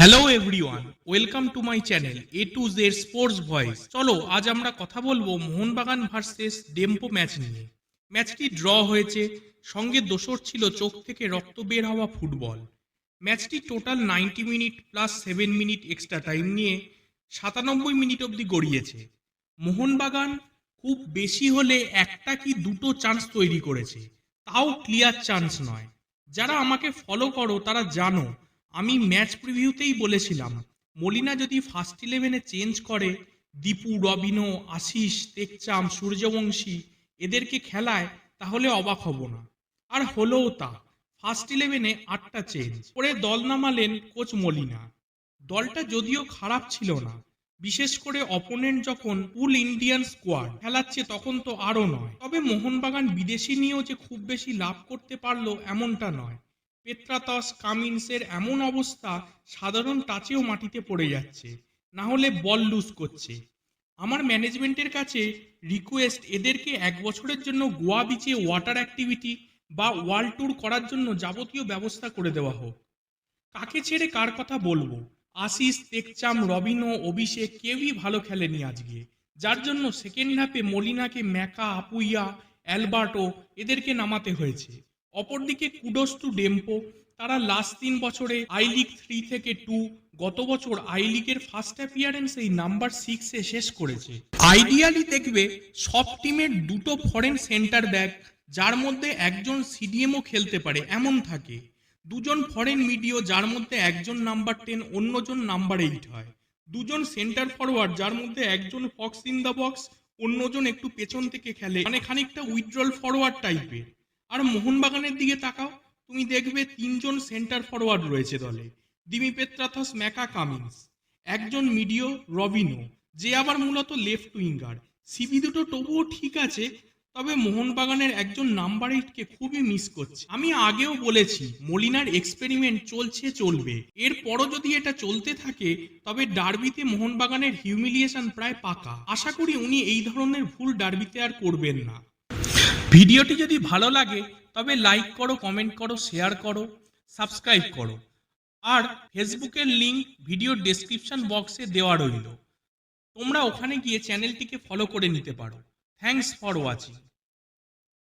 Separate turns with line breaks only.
Hello everyone welcome to my channel A to Z sports voice চলো, আজ আমরা কথা বলব মোহনবাগান ভার্সেস ডেম্পো ম্যাচ নিয়ে। ম্যাচটি ড্র হয়েছে, সঙ্গে দোসর ছিল চোখ থেকে রক্ত বের হওয়া ফুটবল। ম্যাচটি total ninety minute plus seven minute extra time নিয়ে সাতানব্বই মিনিট অবধি গড়িয়েছে। মোহনবাগান খুব বেশি হলে একটা কি দুটো চান্স তৈরি করেছে, তাও ক্লিয়ার চান্স নয়। যারা আমাকে ফলো করো, তারা জানো আমি ম্যাচ প্রিভিউতেই বলেছিলাম। মলিনা যদি ফার্স্ট ইলেভেনে চেঞ্জ করে, দীপু রবিনো আশিস তেকচাম সূর্যবংশী এদেরকে খেলায়, তাহলে অবাক হব না। আর হলোও তা। ফার্স্ট ইলেভেনে আটটা চেঞ্জ করে দল নামালেন কোচ মলিনা। দলটা যদিও খারাপ ছিল না, বিশেষ করে অপোনেন্ট যখন ফুল ইন্ডিয়ান স্কোয়াড খেলাচ্ছে তখন তো আরও নয়। তবে মোহনবাগান বিদেশি নিয়েও যে খুব বেশি লাভ করতে পারল এমনটা নয়। পেত্রাতস কামিন্সের এমন অবস্থা সাধারণ টাচেও মাটিতে পড়ে যাচ্ছে, না হলে বল লুজ করছে। আমার ম্যানেজমেন্টের কাছে রিকোয়েস্ট এদেরকে এক বছরের জন্য গোয়া বিচে ওয়াটার অ্যাক্টিভিটি বা ওয়ার্ল্ড ট্যুর করার জন্য যাবতীয় ব্যবস্থা করে দেওয়া হোক। কাকে ছেড়ে কার কথা বলব? আশিস, তেকচাম রবিনো অভিষেক কেউই ভালো খেলেনি আজকে। যার জন্য সেকেন্ড হাফে মলিনাকে ম্যাকা, আপুইয়া, অ্যালবার্টো এদেরকে নামাতে হয়েছে। অপরদিকে কুডোস টু ডেম্পো, তারা লাস্ট তিন বছরে আই লিগ থ্রি থেকে টু গত বছর আই লিগের ফার্স্ট অ্যাপিয়ারেন্স এই নাম্বার সিক্সে শেষ করেছে। আইডিয়ালি দেখবে সব টিমের দুটো ফরেন সেন্টার ব্যাক যার মধ্যে একজন সিডিএমও খেলতে পারে, এমন থাকে। দুজন ফরেন মিডিও যার মধ্যে একজন নাম্বার টেন অন্যজন নাম্বার এইট হয়। দুজন সেন্টার ফরওয়ার্ড যার মধ্যে একজন ফক্স ইন দ্য বক্স অন্যজন একটু পেছন থেকে খেলে। মানে খানিকটা উইথড্রল ফরওয়ার্ড টাইপের আর মোহনবাগানের দিকে তাকাও, তুমি দেখবে তিনজন সেন্টার ফরওয়ার্ড রয়েছে দলে। দিমি পেত্রাথস ম্যাকা কামিন্স। একজন মিডিও, রবিনো, যে আবার মূলত লেফট উইঙ্গার সিবি দুটো তবুও ঠিক আছে, তবে মোহনবাগানের একজন নাম্বার এইটকে খুবই মিস করছে। আমি আগেও বলেছি, মলিনার এক্সপেরিমেন্ট চলছে, চলবে। এরপরও যদি এটা চলতে থাকে, তবে ডার্বিতে মোহনবাগানের হিউমিলিয়েশন প্রায় পাকা। আশা করি উনি এই ধরনের ভুল ডার্বিতে আর করবেন না। ভিডিওটি যদি ভালো লাগে, তবে লাইক করো কমেন্ট করো শেয়ার করো সাবস্ক্রাইব করো। আর ফেসবুকের লিঙ্ক ভিডিও ডেসক্রিপশন বক্সে দেওয়া রইল। তোমরা ওখানে গিয়ে চ্যানেলটিকে ফলো করে নিতে পারো। Thanks for watching